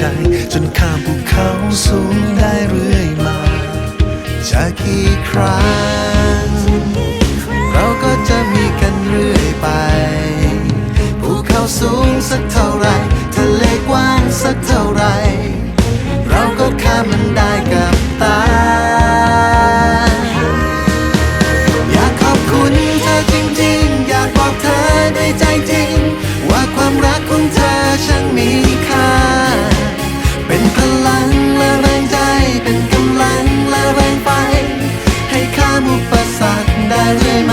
จ จนข้ามภูเขาสูงได้เรื่อยมา จากกี่ครั้ง เราก็จะมีกันเรื่อยไป ภูเขาสูงสักเท่าไร ทะเลกว้างสักเท่าไร เราก็ข้ามมันได้กับตา อยากขอบคุณเธอจริงๆ อยากบอกเธอในใจจริง ว่าความรักของเธอ calle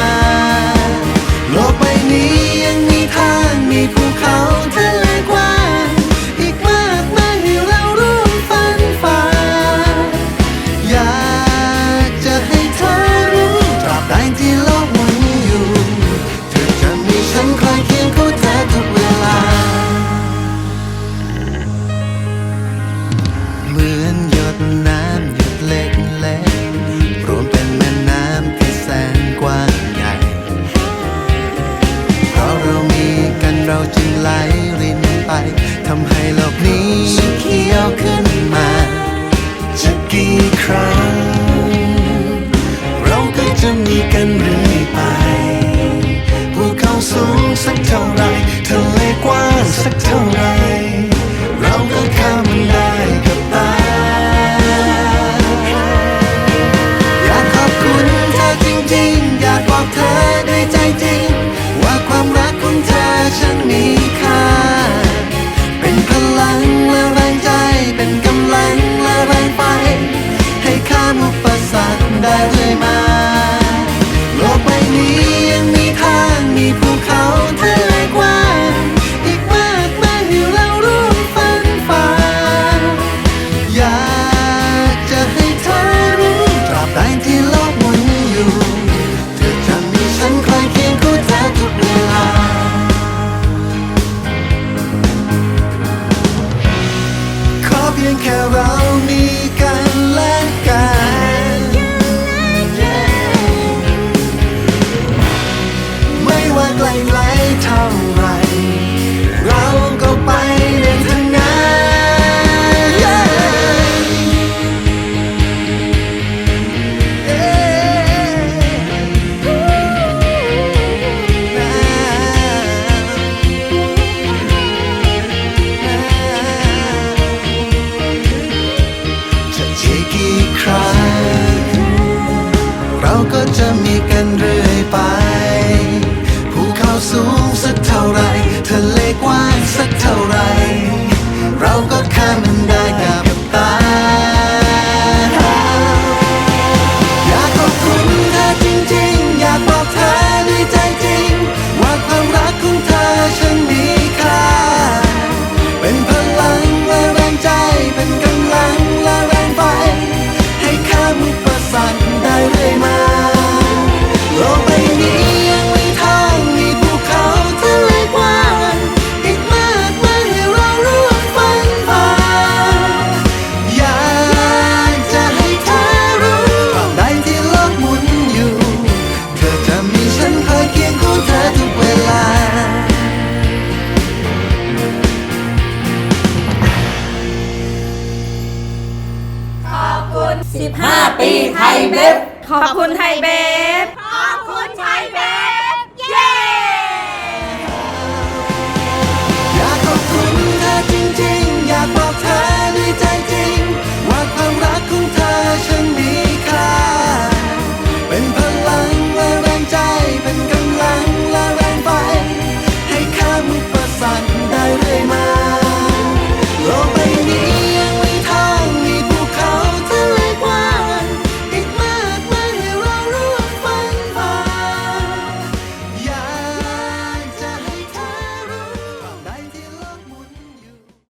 15 ปีไทยเบฟขอบคุณไทยเบฟ